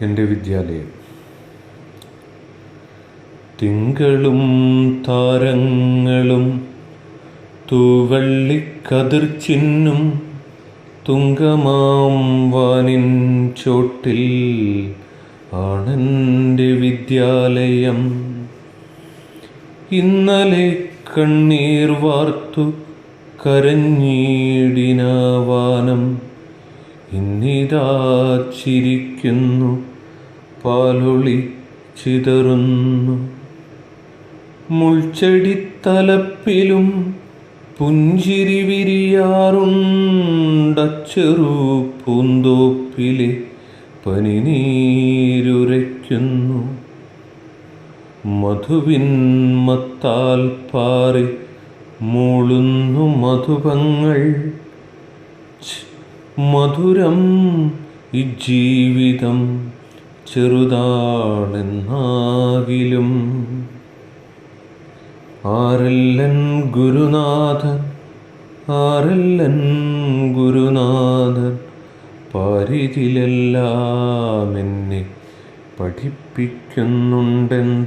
എന്റെ വിദ്യാലയം. തിങ്കളും താരങ്ങളും തൂവള്ളിക്കതിർച്ചിന്നും തുങ്കമാം വാനിൻ ചോട്ടിൽ ആണെന്റെ വിദ്യാലയം. ഇന്നലെ കണ്ണീർ വാർത്തു കരഞ്ഞീടിനാവാനം ഇന്നിതാ ചിരിക്കുന്നു പാലൊളി ചിതറുന്നു. മുൾച്ചെടിത്തലപ്പിലും പുഞ്ചിരി വിരിയാറുണ്ടച്ചെറു പൂന്തോപ്പിലെ പനിനീരുരയ്ക്കുന്നു. മധുവിൻ മത്താൽ പാറി മൂളുന്നു മധുപങ്ങൾ മധുരം ജീവിതം ചെറുതാണെന്നാകിലും. ആരല്ലൻ ഗുരുനാഥൻ ആരല്ലൻ ഗുരുനാഥൻ പരിതിലെല്ലാം എന്നെ പഠിപ്പിക്കുന്നുണ്ടെന്തോ